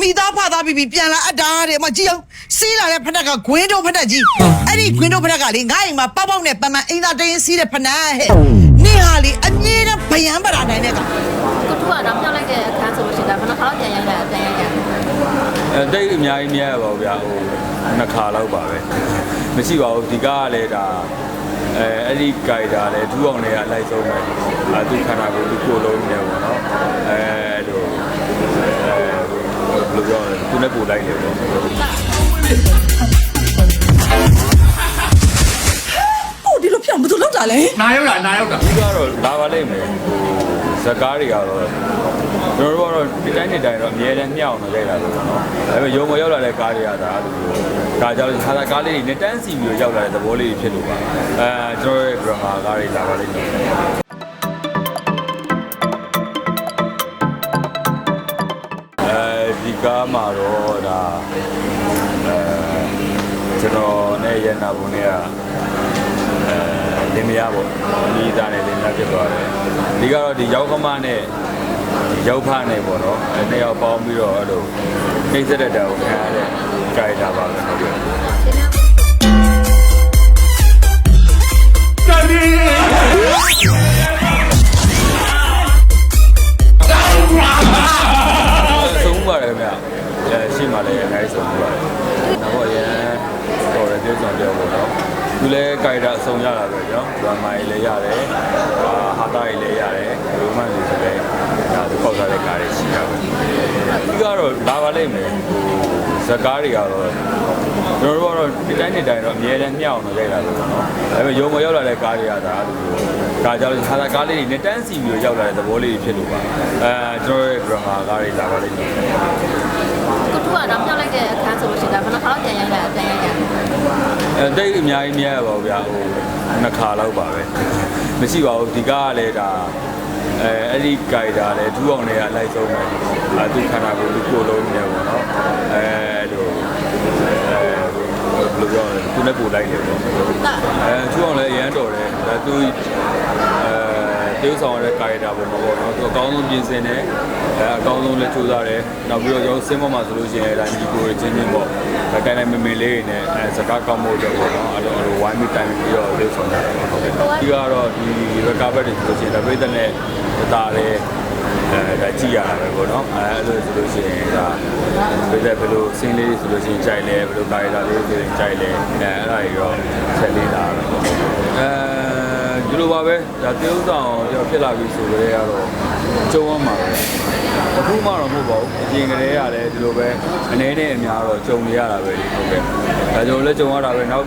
မိသားဖသားပြီးပြီးပြန်လာအပ်တာတဲ့မကြည့်အောင်စီးလာတဲ့ဖက်တက်ကဂွင်းတို့ဖက်တက်ကြီးအဲ့ဒီဂွင်းတို့ဖက်တက်ကလေငါ့အိမ်မှာပေါက်ပေါက်နဲ့ပန်ပန်အင်းသားတရင်စီးတဲ့ဖနန်းဟဲ့နေဟာလေအမြဲတမ်းဗယံပရာနိုင်တဲ့ကောင်ကိုတူကတော့မြောက်လိုက်တဲ့အခန်းဆိုလို့ရှိရင်ဒါဘယ်နှခါတော့ပြန်ရိုက်လိုက်ပြန်ရိုက်ရအဲတိတ်အများကြီးမရပါဘူးဗျာဟိုနှစ်ခါလောက်ပါပဲမရှိပါဘူးဒီကားကလည်းဒါအဲအဲ့ဒီကြိုက်တာလည်းထူအောင်လည်းအလိုက်ဆုံးပဲအဲသူခန္ဓာကိုယ်သူကိုယ်လုံးနေပေါ့နော်အဲလိုအဲ ဘယ်လိုပြောလဲသူနဲ့ပူလိုက်တယ်ပေါ့ကိုဒီလိုပြောင်းဘယ်သူလောက်တာလဲနာရောက်တာနာရောက်တာဒီကတော့လာပါလိမ့်မယ်ဟိုဇကားတွေကတော့ကျွန်တော်တို့ကတော့ဒီတိုင်းနေတိုင်းတော့အများနဲ့မျှအောင်လုပ်လိုက်တာပေါ့နော်ဒါပေမဲ့ရုံမရောက်လာတဲ့ကားတွေကဒါအဲ့လိုဒါကြောင့်ခါသာကားလေးတွေနဲ့တန်းစီပြီးတော့ရောက်လာတဲ့သဘောလေးတွေဖြစ်လို့ပါအဲကျွန်တော်ရဲ့ drama ကားတွေလာပါလိမ့်မယ် မှာတော့ဒါအဲကျွန်တော်နဲ့ရန်နာဘုံနဲ့ကအဲလင်းမရပေါ့ဒီသားနဲ့လင်းမရဖြစ်သွားတယ်ဒီကတော့ဒီရောက်ကမနဲ့ဒီရောက်ဖနဲ့ပေါ့နော်အဲနှစ်ယောက်ပေါင်းပြီးတော့အဲ့လိုနှိမ့်ဆက်တဲ့တောင်ခံရတဲ့ကြိုက်တာပါပဲဟုတ်ကဲ့ အဆုံးရတာပဲနော်ဒရမာကြီးလည်းရတယ်ဟာဟာတာကြီးလည်းရတယ်ရိုမန်ကြီးဆိုလည်းဒါသူပေါက်ထားတဲ့ကားတွေရှိတာပဲဒီကတော့လာပါလိမ့်မယ်ဟိုဇကားတွေကတော့ကျွန်တော်တို့ကတော့ဒီတိုင်းနေတိုင်းတော့အများနဲ့မျှအောင်လုပ်လိုက်တာပဲပေါ့နော်ဒါပေမဲ့ရုံမရောက်လာတဲ့ကားတွေကဒါအဲ့လိုကားကြောင့်ခါသာကားလေးတွေနဲ့တန်းစီပြီးတော့ရောက်လာတဲ့သဘောလေးတွေဖြစ်လို့ပါအဲကျွန်တော်ရဲ့ drama ကားတွေလာပါလိမ့်မယ် အဲတိတ်အများကြီးမရပါဘူးဗျာဟိုနှစ်ခါလောက်ပါပဲမရှိပါဘူးဒီကားကလည်းဒါအဲအဲ့ဒီကြိုက်တာလည်းထူအောင်လည်းအလိုက်ဆုံးပဲအဲသူခန္ဓာကိုယ်သူကိုယ်လုံးနေပေါ့နော်အဲလိုအဲဘယ်လိုပြောလဲသူနဲ့ပူလိုက်တယ်ပေါ့အဲထူအောင်လည်းအရန်တော်တယ်ဒါသူအဲ တေးဆောင်ရတဲ့ကာရီတာပုံမှာပေါ့နော်သူအကောင်းဆုံးပြင်ဆင်တယ်အဲအကောင်းဆုံးလည်းစူးစမ်းတယ်နောက်ပြီးတော့ကျွန်တော်စင်းပေါ်မှာဆိုလို့ရှိရင်အဲဒါညီကိုရချင်းချင်းပေါ့ဒါတိုင်းတိုင်းမမေလေးတွေနဲ့အဲစကားကောင်းဖို့အတွက်ပေါ့နော်အဲ့လိုအဲ့လိုဝိုင်းပြီးတိုင်ပြီးတော့တေးဆောင်တယ်ဟုတ်ကဲ့ဒီကတော့ဒီရကာဘက်တွေဆိုလို့ရှိရင်ဒါပိတ်တဲ့နဲ့တာတယ်အဲဒါကြည့်ရတာပဲပေါ့နော်အဲအဲ့လိုဆိုလို့ရှိရင်ဒါပိတ်တဲ့ဘယ်လိုစင်းလေးဆိုလို့ရှိရင်ကြိုက်လဲဘယ်လိုကာရီတာလေးဆိုရင်ကြိုက်လဲအဲအဲ့ဒါကြီးတော့ဆက်လေးလာပဲပေါ့အဲဒီ လိုပါပဲဒါတေးဥဆောင်ကျွန်တော်ဖြစ်လာပြီဆိုကြတဲ့ကတော့ကျုံရမှာပဲအခုမှတော့မဟုတ်ပါဘူးအရင်ကတည်းကလည်းဒီလိုပဲအနေနဲ့အများတော့ကြုံနေရတာပဲလေဟုတ်ကဲ့ဒါကြောင့်လည်းကြုံရတာပဲနောက်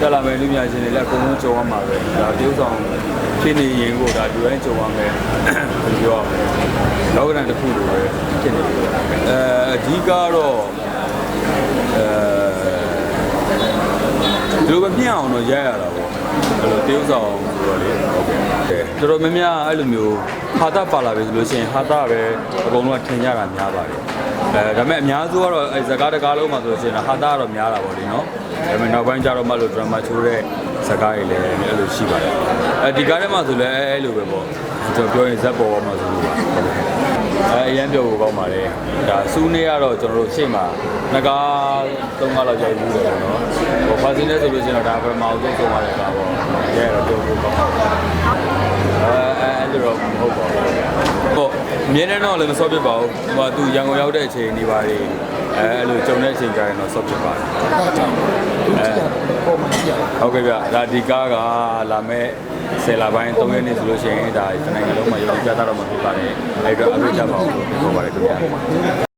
တက်လာမယ်လူများရှင်တွေလည်းအကုန်လုံးကြုံရမှာပဲဒါတေးဥဆောင်ဖြစ်နေရင်ကိုဒါဒီတိုင်းကြုံရမယ်ဘယ်လိုပြောရမလဲလောကဒဏ်တစ်ခုလိုပဲဖြစ်နေပြီအဲအဓိကတော့အဲ ဒီလိုပဲမြင့်အောင်တော့ရရတာပေါ့အဲ့လိုတေးဥဆောင်ဆိုတော့လေဟုတ်ကဲ့တော်တော်များများအဲ့လိုမျိုးဟာတာပါလာပြီဆိုလို့ရှိရင်ဟာတာပဲအကုန်လုံးကထင်ကြတာများပါတယ်အဲဒါပေမဲ့အများစုကတော့အဲဇကားတကားလုံးမှာဆိုလို့ရှိရင်ဟာတာကတော့များတာပေါ့လေနော်ဒါပေမဲ့နောက်ပိုင်းကျတော့မှလို့ drama ချိုးတဲ့ဇကားတွေလည်းအဲ့လိုရှိပါတယ်အဲဒီကားထဲမှာဆိုလည်းအဲ့လိုပဲပေါ့ကျွန်တော်ပြောရင်ဇက်ပေါ်ပေါ်မှာဆိုလို့ပါဟုတ်ကဲ့ အဲအရန်ပြောဖို့ကောင်းပါတယ်ဒါစူးနေကတော့ကျွန်တော်တို့ရှေ့မှာငကားသုံးကားလောက်ရိုက်ဘူးတယ်ပေါ့နော်ဟိုဖာစင်းနေဆိုလို့ရှိရင်တော့ဒါပထမအောင်ဆုံးဆုံးသွားတဲ့ကားပေါ့ရဲတော့ပြောဖို့ကောင်းပါတယ်အဲအဲ့လိုတော့မဟုတ်ပါဘူးဟုတ်အမြဲတမ်းတော့လည်းမစောပြစ်ပါဘူးဟိုကသူရန်ကုန်ရောက်တဲ့အချိန်ဒီပါတွေ အဲအဲ့လိုကြုံတဲ့အချိန်ကြရင်တော့စောပြစ်ပါတယ်ဟုတ်ကဲ့ဗျဒါဒီကားကလာမဲ့ဆယ်လပိုင်း3ရက်နေ့ဆိုလို့ရှိရင်ဒါတနိုင်ငံလုံးမှာရုံပြသတော့မှာဖြစ်ပါတယ်အဲ့တော့အပြည့်ချပါအောင်ပြောပါတယ်ခင်ဗျာ